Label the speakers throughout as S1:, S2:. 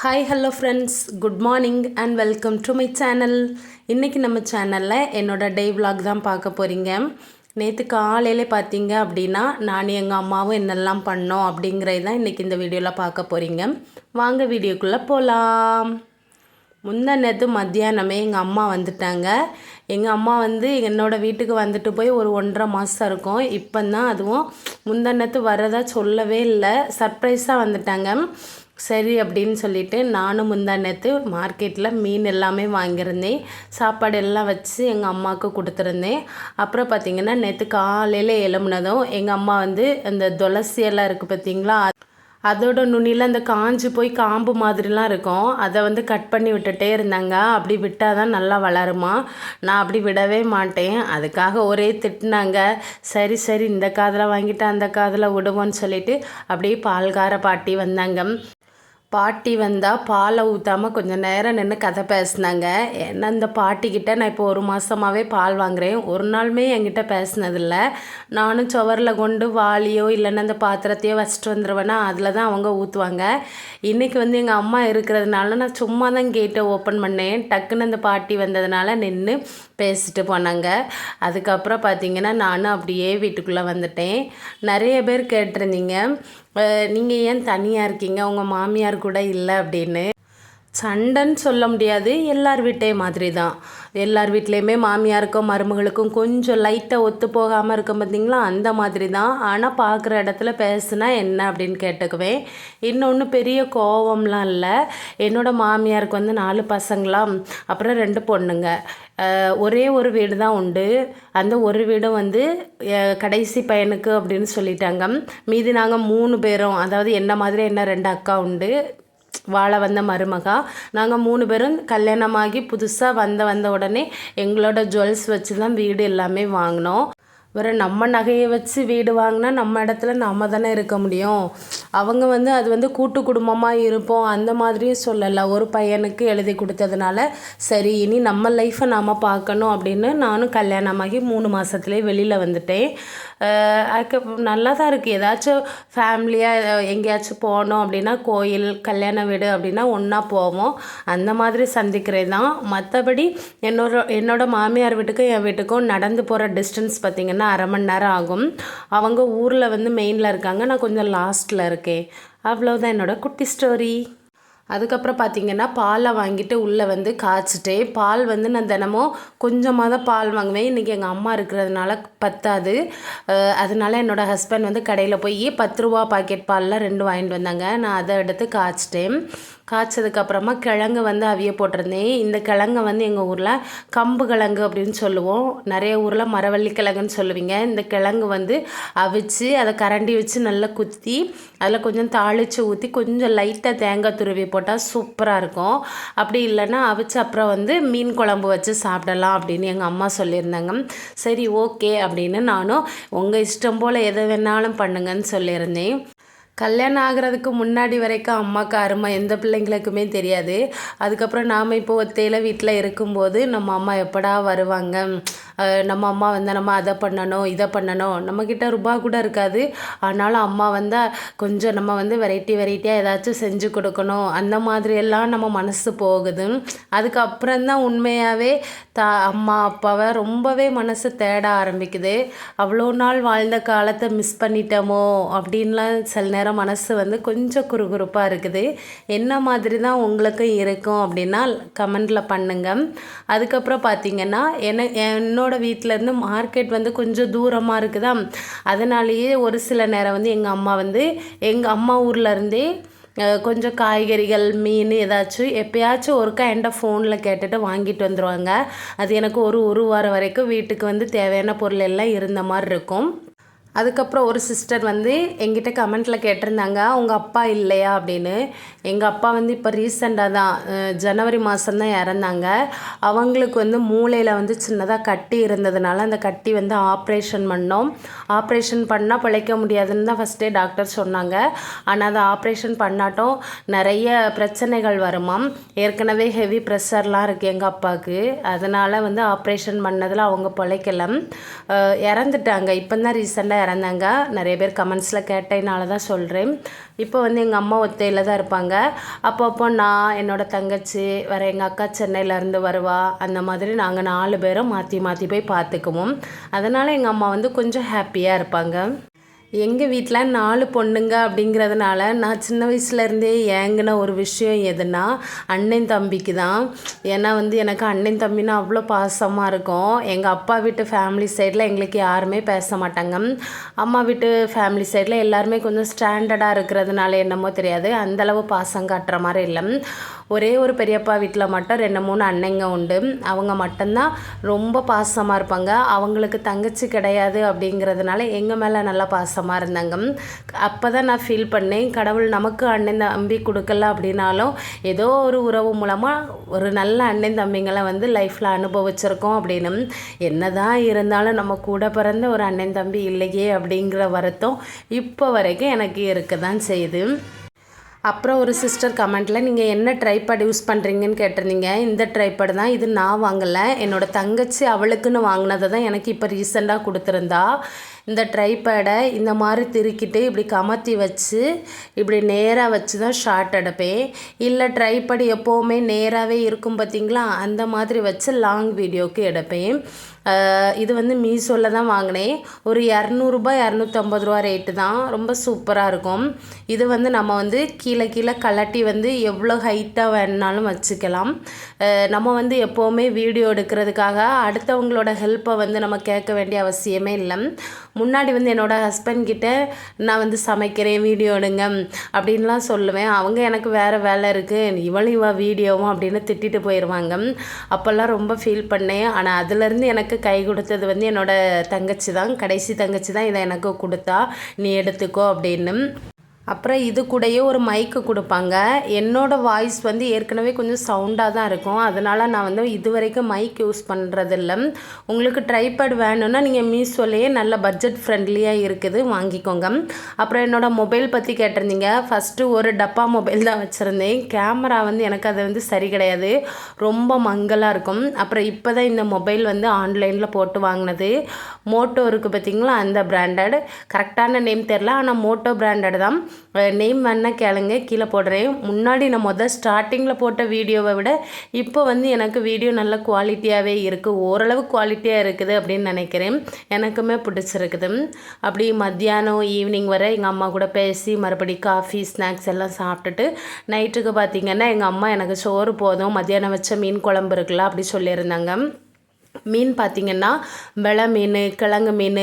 S1: Hi hello friends good morning and welcome to my channel இன்றைக்கி நம்ம சேனலில் என்னோடய டே விலாக் தான் பார்க்க போகிறீங்க நேற்று காலையில் பார்த்தீங்க அப்படின்னா நான் எங்கள் அம்மாவும் என்னெல்லாம் பண்ணோம் அப்படிங்கிறது தான் இன்றைக்கி இந்த வீடியோவில் பார்க்க போகிறீங்க வாங்க வீடியோக்குள்ளே போகலாம் முந்தா நேற்று மத்தியானமே எங்கள் அம்மா வந்துட்டாங்க. எங்கள் அம்மா வந்து என்னோடய வீட்டுக்கு வந்துட்டு போய் ஒரு ஒன்றரை மாதம் இருக்கும். இப்போ தான் அதுவும் முந்தா நேற்று வரதா சொல்லவே இல்லை. சர்ப்ரைஸாக வந்துட்டாங்க. சரி அப்படின்னு சொல்லிட்டு நானும் முந்தா நேற்று மார்க்கெட்டில் மீன் எல்லாமே வாங்கியிருந்தேன். சாப்பாடு எல்லாம் வச்சு எங்கள் அம்மாவுக்கு கொடுத்துருந்தேன். அப்புறம் பார்த்திங்கன்னா நேற்று காலையில் எழும்புனதும் எங்கள் அம்மா வந்து அந்த துளசி எல்லாம் இருக்குது பார்த்தீங்களா அதோட நுனியில் அந்த காஞ்சு போய் காம்பு மாதிரிலாம் இருக்கும். அதை வந்து கட் பண்ணி விட்டுட்டே இருந்தாங்க. அப்படி விட்டால் தான் நல்லா வளருமா? நான் அப்படி விடவே மாட்டேன். அதுக்காக ஒரே திட்டினாங்க. சரி சரி இந்த காதில் வாங்கிட்டு அந்த காதில் விடுவோன்னு சொல்லிட்டு அப்படியே பால்கார பாட்டி வந்தாங்க. பாட்டி வந்தால் பாலை ஊற்றாமல் கொஞ்சம் நேரம் நின்று கதை பேசினாங்க. ஏன்னா இந்த பாட்டிக்கிட்ட நான் இப்போ ஒரு மாதமாகவே பால் வாங்குகிறேன் ஒரு நாளுமே என்கிட்ட பேசினதில்ல. நானும் சுவரில் கொண்டு வாளியோ இல்லைன்னா அந்த பாத்திரத்தையோ வச்சுட்டு வந்துடுவேன்னா அதில் தான் அவங்க ஊற்றுவாங்க இன்றைக்கி வந்து எங்கள் அம்மா இருக்கிறதுனால நான் சும்மா தான் கேட்டை ஓப்பன் பண்ணேன். டக்குன்னு அந்த பாட்டி வந்ததுனால நின்று பேசிட்டு போனாங்க. அதுக்கப்புறம் பார்த்திங்கன்னா நானும் அப்படியே வீட்டுக்குள்ளே வந்துட்டேன். நிறைய பேர் கேட்டிருந்தீங்க. நீங்கள் ஏன் தனியாக இருக்கீங்க? உங்கள் மாமியார் கூட இல்லை அப்படின்னு. சண்டைன்னு சொல்ல முடியாது. எல்லார் வீட்டே மாதிரி தான் எல்லார் வீட்லேயுமே மாமியாருக்கும் மருமகளுக்கும் கொஞ்சம் லைட்டாக ஒத்து போகாமல் இருக்கும் பார்த்தீங்களா அந்த மாதிரி தான் ஆனால் பார்க்குற இடத்துல பேசுனா என்ன அப்படின்னு கேட்டுக்குவேன். இன்னொன்று பெரிய கோவம்லாம் இல்லை. என்னோடய மாமியாருக்கு வந்து நாலு பசங்களாம் அப்புறம் ரெண்டு பொண்ணுங்க. ஒரே ஒரு வீடு தான் உண்டு. அந்த ஒரு வீடும் வந்து கடைசி பையனுக்கு அப்படின்னு சொல்லிட்டாங்க. மீதி நாங்கள் மூணு பேரும் அதாவது என்ன மாதிரி என்ன ரெண்டு அக்கா உண்டு. வாழ வந்த மருமகா. நாங்கள் மூணு பேரும் கல்யாணமாகி புதுசாக வந்த வந்த உடனே எங்களோட ஜுவல்ஸ் வச்சு தான் வீடு எல்லாமே வாங்கினோம். வேறு நம்ம நகையை வச்சு வீடு வாங்கினா நம்ம இடத்துல நம்ம தானே இருக்க முடியும். அவங்க வந்து அது வந்து கூட்டு குடும்பமாக இருப்போம். அந்த மாதிரியும் சொல்லலை. ஒரு பையனுக்கு எழுதி கொடுத்ததுனால சரி இனி நம்ம லைஃப்பை நாம் பார்க்கணும் அப்படின்னு நானும் கல்யாணமாகி மூணு மாதத்துலேயே வெளியில் வந்துட்டேன். அதுக்கு நல்லா தான் இருக்குது ஏதாச்சும் ஃபேமிலியாக எங்கேயாச்சும் போனோம் அப்படின்னா கோயில் கல்யாண வீடு அப்படின்னா ஒன்றா போவோம். அந்த மாதிரி சந்திக்கிறது தான் மற்றபடி என்னோட என்னோடய மாமியார் வீட்டுக்கும் என் வீட்டுக்கும் நடந்து போகிற டிஸ்டன்ஸ் பார்த்திங்கன்னா அரை மணி நேரம் ஆகும். அவங்க ஊரில் வந்து மெயினில் இருக்காங்க. நான் கொஞ்சம் லாஸ்ட்டில் இருக்கேன். அவ்வளோதான் என்னோட குட்டி ஸ்டோரி அதுக்கப்புறம் பார்த்தீங்கன்னா பாலை வாங்கிட்டு உள்ளே வந்து காய்ச்சிட்டேன் பால் வந்து நான் தினமும் கொஞ்சமாக தான் பால் வாங்குவேன். இன்றைக்கி எங்கள் அம்மா இருக்கிறதுனால பத்தாது. அதனால என்னோடய ஹஸ்பண்ட் வந்து கடையில் போய் பத்து ரூபா பாக்கெட் பால்லாம் ரெண்டு வாங்கிட்டு வந்தாங்க. நான் அதை எடுத்து காய்ச்சிட்டேன். காய்ச்சதுக்கப்புறமா கிழங்கு வந்து அவிய போட்டிருந்தேன். இந்த கிழங்கை வந்து எங்கள் ஊரில் கம்பு கிழங்கு அப்படின்னு சொல்லுவோம். நிறைய ஊரில் மரவள்ளி கிழங்குன்னு சொல்லுவீங்க. இந்த கிழங்கு வந்து அவிச்சு அதை கரண்டி வச்சு நல்லா குத்தி அதில் கொஞ்சம் தாளித்து ஊற்றி கொஞ்சம் லைட்டாக தேங்காய் துருவி போட்டால் சூப்பராக இருக்கும். அப்படி இல்லைன்னா அவிச்சு அப்புறம் வந்து மீன் குழம்பு வச்சு சாப்பிடலாம் அப்படின்னு எங்கள் அம்மா சொல்லியிருந்தாங்க. சரி ஓகே அப்படின்னு நானும் உங்கள் இஷ்டம் போல் எதை வேணாலும் பண்ணுங்கன்னு சொல்லியிருந்தேன். கல்யாணம் ஆகிறதுக்கு முன்னாடி வரைக்கும் அம்மாவுக்கு அருமை எந்த பிள்ளைங்களுக்குமே தெரியாது. அதுக்கப்புறம் நாம் இப்போ ஒத்தையில் வீட்டில் இருக்கும்போது நம்ம அம்மா எப்படா வருவாங்க? நம்ம அம்மா வந்து நம்ம அதை பண்ணணும் இதை பண்ணணும். நம்மக்கிட்ட ரூபா கூட இருக்காது. ஆனாலும் அம்மா வந்தால் கொஞ்சம் நம்ம வந்து வெரைட்டி வெரைட்டியாக ஏதாச்சும் செஞ்சு கொடுக்கணும். அந்த மாதிரியெல்லாம் நம்ம மனசு போகுது. அதுக்கப்புறம் தான் உண்மையாகவே தா அம்மா அப்பாவை ரொம்பவே மனசு தேட ஆரம்பிக்குது. அவ்வளோ நாள் வாழ்ந்த காலத்தை மிஸ் பண்ணிட்டோமோ? அப்படின்லாம் சில நேரம் மனசு வந்து கொஞ்சம் குறுகுறுப்பாக இருக்குது. என்ன மாதிரி தான் உங்களுக்கும் இருக்கும் அப்படின்னா கமெண்டில் பண்ணுங்கள் அதுக்கப்புறம் பார்த்தீங்கன்னா என்ன என்னோடய வீட்டிலேருந்து மார்க்கெட் வந்து கொஞ்சம் தூரமாக இருக்குதா? அதனாலேயே ஒரு சில நேரம் வந்து எங்கள் அம்மா வந்து எங்கள் அம்மா ஊர்லேருந்தே கொஞ்சம் காய்கறிகள் மீன் ஏதாச்சும் எப்பயாச்சும் ஒருக்கா என்கிட்ட ஃபோனில் கேட்டுட்டு வாங்கிட்டு வந்துடுவாங்க அது எனக்கு ஒரு ஒரு வாரம் வரைக்கும் வீட்டுக்கு வந்து தேவையான பொருள் எல்லாம் இருந்த மாதிரி இருக்கும். அதுக்கப்புறம் ஒரு சிஸ்டர் வந்து எங்கிட்ட கமெண்ட்டில் கேட்டிருந்தாங்க உங்கள் அப்பா இல்லையா? அப்படின்னு. எங்கள் அப்பா வந்து இப்போ ரீசெண்டாக தான் ஜனவரி மாதம் தான் இறந்தாங்க. அவங்களுக்கு வந்து மூளையில் வந்து சின்னதாக கட்டி இருந்ததுனால அந்த கட்டி வந்து ஆப்ரேஷன் பண்ணோம். ஆப்ரேஷன் பண்ணால் பிழைக்க முடியாதுன்னு தான் ஃபஸ்ட்டே டாக்டர் சொன்னாங்க. ஆனால் அதை ஆப்ரேஷன் பண்ணாட்டும் நிறைய பிரச்சனைகள் வருமாம் ஏற்கனவே ஹெவி ப்ரெஷர்லாம் இருக்குது எங்கள் அப்பாவுக்கு. அதனால் வந்து ஆப்ரேஷன் பண்ணதில் அவங்க பிழைக்கலாம் இறந்துட்டாங்க. இப்போ தான் ரீசெண்டாக இறந்தாங்க. நிறைய பேர் கமெண்ட்ஸில் கேட்டதுனால தான் சொல்கிறேன் இப்போ வந்து எங்கள் அம்மா ஒத்தையில் தான் இருப்பாங்க. அப்பப்போ நான் என்னோடய தங்கச்சி வேறு எங்கள் அக்கா சென்னையிலேருந்து வருவா. அந்த மாதிரி நாங்கள் நாலு பேரும் மாற்றி மாற்றி போய் பார்த்துக்குவோம். அதனால் எங்கள் அம்மா வந்து கொஞ்சம் ஹாப்பியாக இருப்பாங்க. எங்கள் வீட்டில் நாலு பொண்ணுங்க அப்படிங்கிறதுனால நான் சின்ன வயசுலேருந்தே ஏங்கின ஒரு விஷயம் எதுனா அண்ணன் தம்பிக்கு தான். ஏன்னா வந்து எனக்கு அண்ணன் தம்பினா அவ்வளோ பாசமாக இருக்கும். எங்கள் அப்பா வீட்டு ஃபேமிலி சைடில் எங்களுக்கு யாருமே பேச மாட்டாங்க. அம்மா வீட்டு ஃபேமிலி சைடில் எல்லாருமே கொஞ்சம் ஸ்டாண்டர்டாக இருக்கிறதுனால என்னமோ தெரியாது. அந்தளவு பாசம் காட்டுற மாதிரி இல்லை. ஒரே ஒரு பெரியப்பா வீட்டில் மட்டும் ரெண்டு மூணு அண்ணங்க உண்டு. அவங்க மட்டும்தான் ரொம்ப பாசமாக இருப்பாங்க. அவங்களுக்கு தங்கச்சி கிடையாது அப்படிங்கிறதுனால எங்கள் மேலே நல்லா பாசம் பாசமாக இருந்தாங்க. அப்போ தான் நான் ஃபீல் பண்ணேன். கடவுள் நமக்கு அண்ணன் தம்பி கொடுக்கல அப்படின்னாலும் ஏதோ ஒரு உறவு மூலமாக ஒரு நல்ல அண்ணன் தம்பிங்களை வந்து லைஃப்பில் அனுபவிச்சிருக்கோம் அப்படின்னு. என்ன தான் இருந்தாலும் நம்ம கூட பிறந்த ஒரு அண்ணன் தம்பி இல்லையே அப்படிங்கிற வருத்தம் இப்போ வரைக்கும் எனக்கு இருக்க தான் செய்யுது. அப்புறம் ஒரு சிஸ்டர் கமெண்ட்டில் நீங்கள் என்ன ட்ரைபேட் யூஸ் பண்ணுறீங்கன்னு கேட்டிருந்தீங்க. இந்த ட்ரைபேட் தான் இது நான் வாங்கலை. என்னோடய தங்கச்சி அவளுக்குன்னு வாங்கினதை தான் எனக்கு இப்போ ரீசெண்டாக கொடுத்துருந்தா. இந்த ட்ரைபேடை இந்த மாதிரி திருக்கிட்டு இப்படி கமத்தி வச்சு இப்படி நேராக வச்சு தான் ஷார்ட் எடுப்பேன். இல்லை ட்ரைபேடு எப்போவுமே நேராகவே இருக்கும் பார்த்திங்களா அந்த மாதிரி வச்சு லாங் வீடியோவுக்கு எடுப்பேன். இது வந்து மீஷோவில் தான் வாங்கினேன். ஒரு இரநூறுபா இரநூத்தம்பது ரூபா ரேட்டு தான். ரொம்ப சூப்பராக இருக்கும். இது வந்து நம்ம வந்து கீழே கீழே கலட்டி வந்து எவ்வளோ ஹைட்டாக வேணுனாலும் வச்சுக்கலாம். நம்ம வந்து எப்போவுமே வீடியோ எடுக்கிறதுக்காக அடுத்தவங்களோட ஹெல்ப்பை வந்து நம்ம கேட்க வேண்டிய அவசியமே இல்லை. முன்னாடி வந்து என்னோடய ஹஸ்பண்ட் கிட்ட நான் வந்து சமைக்கிறேன் வீடியோ எடுங்க அப்படின்லாம் சொல்லுவேன். அவங்க எனக்கு வேறு வேலை இருக்குது இவளும் இவள் வீடியோவும் அப்படின்னு திட்டிட்டு போயிடுவாங்க அப்போல்லாம் ரொம்ப ஃபீல் பண்ணேன். ஆனால் அதுலேருந்து எனக்கு கை கொடுத்தது வந்து என்னோடய தங்கச்சி தான். கடைசி தங்கச்சி தான் இதை எனக்கு கொடுத்தா. நீ எடுத்துக்கோ அப்படின்னு. அப்புறம் இது கூடயே ஒரு மைக்கு கொடுப்பாங்க. என்னோடய வாய்ஸ் வந்து ஏற்கனவே கொஞ்சம் சவுண்டாக தான் இருக்கும். அதனால் நான் வந்து இது வரைக்கும் மைக் யூஸ் பண்ணுறதில்ல உங்களுக்கு ட்ரைபேட் வேணும்னா நீங்கள் மீஷோலேயே நல்ல பட்ஜெட் ஃப்ரெண்ட்லியாக இருக்குது வாங்கிக்கோங்க. அப்புறம் என்னோடய மொபைல் பற்றி கேட்டிருந்தீங்க. ஃபஸ்ட்டு ஒரு டப்பா மொபைல் தான் வச்சுருந்தேன். கேமரா வந்து எனக்கு அது வந்து சரி கிடையாது. ரொம்ப மங்கலாக இருக்கும். அப்புறம் இப்போ தான் இந்த மொபைல் வந்து ஆன்லைனில் போட்டு வாங்கினது. மோட்டோ இருக்குது பார்த்திங்களா அந்த பிராண்டட் கரெக்டான நேம் தெரில ஆனால் மோட்டோ பிராண்டட் தான். நேம் வேணால் கேளுங்க. கீழே போடுறேன். முன்னாடி நான் மொதல் ஸ்டார்டிங்கில் போட்ட வீடியோவை விட இப்போ வந்து எனக்கு வீடியோ நல்ல குவாலிட்டியாகவே இருக்குது ஓரளவு குவாலிட்டியாக இருக்குது அப்படின்னு நினைக்கிறேன். எனக்குமே பிடிச்சிருக்குது. அப்படி மத்தியானம் ஈவினிங் வரை எங்கள் அம்மா கூட பேசி மறுபடி காஃபி ஸ்நாக்ஸ் எல்லாம் சாப்பிட்டுட்டு நைட்டுக்கு பார்த்திங்கன்னா எங்கள் அம்மா எனக்கு சோறு போதும். மத்தியானம் வச்ச மீன் குழம்பு இருக்குல்ல அப்படி சொல்லியிருந்தாங்க. மீன் பார்த்திங்கன்னா வெள மீன் கிழங்கு மீன்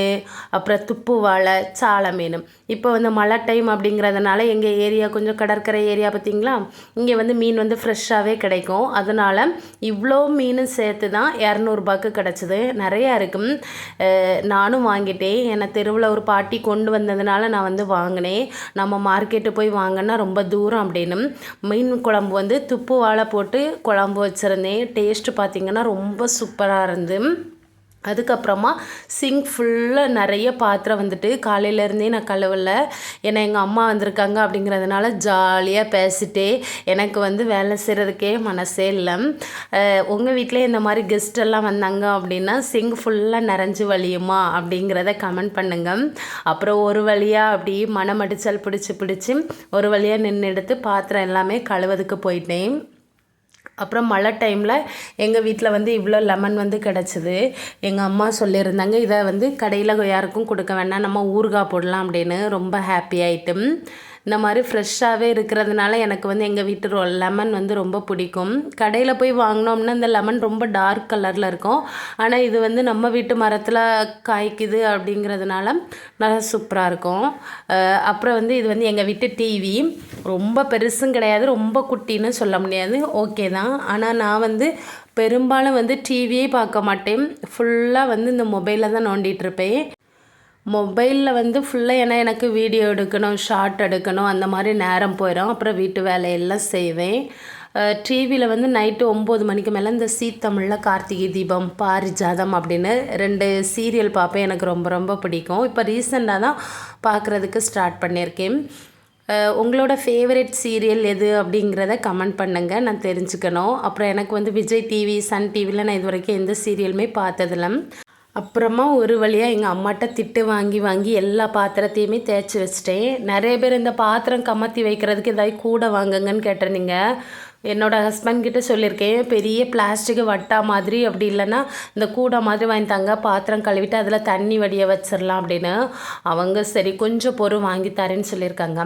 S1: அப்புறம் துப்பு வாழை சாலை மீன். இப்போ வந்து மழை டைம் அப்படிங்கிறதுனால எங்கள் ஏரியா கொஞ்சம் கடற்கரை ஏரியா பார்த்திங்களா? இங்கே வந்து மீன் வந்து ஃப்ரெஷ்ஷாகவே கிடைக்கும். அதனால் இவ்வளோ மீனும் சேர்த்து தான் இரநூறுபாக்கு கிடச்சிது. நிறையா இருக்கும் நானும் வாங்கிட்டேன். என்னை தெருவில் ஒரு பாட்டி கொண்டு வந்ததுனால நான் வந்து வாங்கினேன். நம்ம மார்க்கெட்டு போய் வாங்கினா ரொம்ப தூரம் அப்படின்னு. மீன் குழம்பு வந்து துப்பு வாழை போட்டு குழம்பு வச்சுருந்தேன். டேஸ்ட்டு பார்த்திங்கன்னா ரொம்ப சூப்பராக இருந்தது. வந்து அதுக்கப்புறமா சிங்க் ஃபுல்லாக நிறைய பாத்திரம் வந்துட்டு காலையிலேருந்தே நான் கழுவல. ஏன்னா எங்கள் அம்மா வந்திருக்காங்க அப்படிங்கிறதுனால ஜாலியாக பேசிட்டே எனக்கு வந்து வேலை செய்கிறதுக்கே மனசே இல்லை. உங்கள் வீட்டிலே இந்த மாதிரி கெஸ்டெல்லாம் வந்தாங்க அப்படின்னா சிங்க் ஃபுல்லாக நிறைஞ்சு வழியுமா அப்படிங்கிறத கமெண்ட் பண்ணுங்கள் அப்புறம் ஒரு வழியாக அப்படி மனமடிச்சல் பிடிச்சி பிடிச்சி ஒரு வழியாக நின்று எடுத்து பாத்திரம் எல்லாமே கழுவதுக்கு போயிட்டேன். அப்புறம் மழை டைமில் எங்கள் வீட்டில் வந்து இவ்வளோ லெமன் வந்து கிடச்சிது. எங்கள் அம்மா சொல்லியிருந்தாங்க இதை வந்து கடையில் யாருக்கும் கொடுக்க வேண்டாம் நம்ம ஊறுகாய் போடலாம் அப்படின்னு. ரொம்ப ஹாப்பி ஆகிட்டு இந்த மாதிரி ஃப்ரெஷ்ஷாகவே இருக்கிறதுனால எனக்கு வந்து எங்கள் வீட்டு லெமன் வந்து ரொம்ப பிடிக்கும். கடையில் போய் வாங்கினோம்னா இந்த லெமன் ரொம்ப டார்க் கலரில் இருக்கும். ஆனால் இது வந்து நம்ம வீட்டு மரத்தில் காய்க்குது அப்படிங்கிறதுனால நல்லா சூப்பராக இருக்கும். அப்புறம் வந்து இது வந்து எங்கள் வீட்டு டிவி ரொம்ப பெருசும் கிடையாது ரொம்ப குட்டின்னு சொல்ல முடியாது. ஓகே தான். ஆனால் நான் வந்து பெரும்பாலும் வந்து டிவியே பார்க்க மாட்டேன். ஃபுல்லாக வந்து இந்த மொபைலில் தான் நோண்டிகிட்ருப்பேன் மொபைலில் வந்து ஃபுல்லாக ஏன்னா எனக்கு வீடியோ எடுக்கணும் ஷார்ட் எடுக்கணும் அந்த மாதிரி நேரம் போயிடும் அப்புறம் வீட்டு வேலையெல்லாம் செய்வேன். டிவியில் வந்து நைட்டு ஒம்பது மணிக்கு மேலே இந்த சீ தமிழில் கார்த்திகை தீபம் பாரிஜாதம் அப்படின்னு ரெண்டு சீரியல் பார்ப்பேன். எனக்கு ரொம்ப ரொம்ப பிடிக்கும். இப்போ ரீசெண்டாக தான் பார்க்குறதுக்கு ஸ்டார்ட் பண்ணியிருக்கேன். உங்களோட ஃபேவரட் சீரியல் எது அப்படிங்கிறத கமெண்ட் பண்ணுங்கள் நான் தெரிஞ்சுக்கணும். அப்புறம் எனக்கு வந்து விஜய் டிவி சன் டிவியில் நான் இது வரைக்கும் எந்த சீரியலுமே பார்த்ததில்ல. அப்புறமா ஒரு வழியாக எங்கள் அம்மாட்ட திட்டு வாங்கி வாங்கி எல்லா பாத்திரத்தையுமே தேய்ச்சி வச்சிட்டேன். நிறைய பேர் இந்த பாத்திரம் கமத்தி வைக்கிறதுக்கு ஏதாவது கூட வாங்குங்கன்னு கேட்டிருந்தீங்க. என்னோட ஹஸ்பண்ட் கிட்ட சொல்லியிருக்கேன் பெரிய பிளாஸ்டிக் வட்டா மாதிரி அப்படி இல்லைன்னா இந்த கூடை மாதிரி வாங்கி தாங்க பாத்திரம் கழுவிட்டு அதில் தண்ணி வடிய வச்சிடலாம் அப்படின்னு அவங்க சரி கொஞ்சம் பொருள் வாங்கி தரேன்னு சொல்லியிருக்காங்க.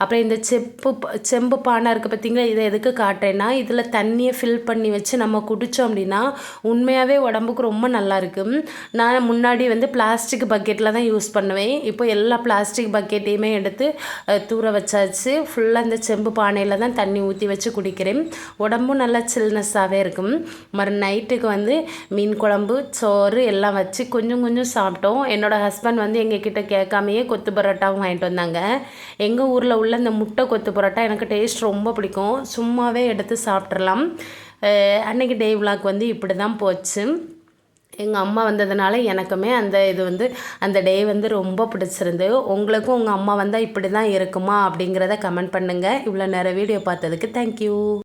S1: அப்புறம் இந்த செப்பு செம்பு பானை இருக்குது பார்த்தீங்களா இதை எதுக்கு காட்டுறேன்னா இதில் தண்ணியை ஃபில் பண்ணி வச்சு நம்ம குடித்தோம் அப்படின்னா உண்மையாகவே உடம்புக்கு ரொம்ப நல்லா இருக்கும் நான் முன்னாடி வந்து பிளாஸ்டிக் பக்கெட்டில் தான் யூஸ் பண்ணுவேன். இப்போ எல்லா பிளாஸ்டிக் பக்கெட்டையுமே எடுத்து தூர வச்சாச்சு. ஃபுல்லாக இந்த செம்பு பானையில் தான் தண்ணி ஊற்றி வச்சு குடிக்கிறேன். உடம்பும் நல்லா சில்னஸ்ஸாகவே இருக்கும். மறு நைட்டுக்கு வந்து மீன் குழம்பு சோறு எல்லாம் வச்சு கொஞ்சம் கொஞ்சம் சாப்பிட்டோம். என்னோடய ஹஸ்பண்ட் வந்து எங்ககிட்ட கேட்காமையே கொத்து பரோட்டாவும் வாங்கிட்டு வந்தாங்க. எங்கள் ஊரில் உள்ள இந்த முட்டை கொத்து பரோட்டா எனக்கு டேஸ்ட் ரொம்ப பிடிக்கும். சும்மாவே எடுத்து சாப்பிட்றலாம் அன்றைக்கி டே விளாக் வந்து இப்படி தான் போச்சு. எங்கள் அம்மா வந்ததுனால எனக்குமே அந்த இது வந்து அந்த டே வந்து ரொம்ப பிடிச்சிருந்து உங்களுக்கும் உங்கள் அம்மா வந்தால் இப்படி தான் இருக்குமா அப்படிங்கிறத கமெண்ட் பண்ணுங்கள் இவ்வளோ நேரம் வீடியோ பார்த்ததுக்கு தேங்க்யூ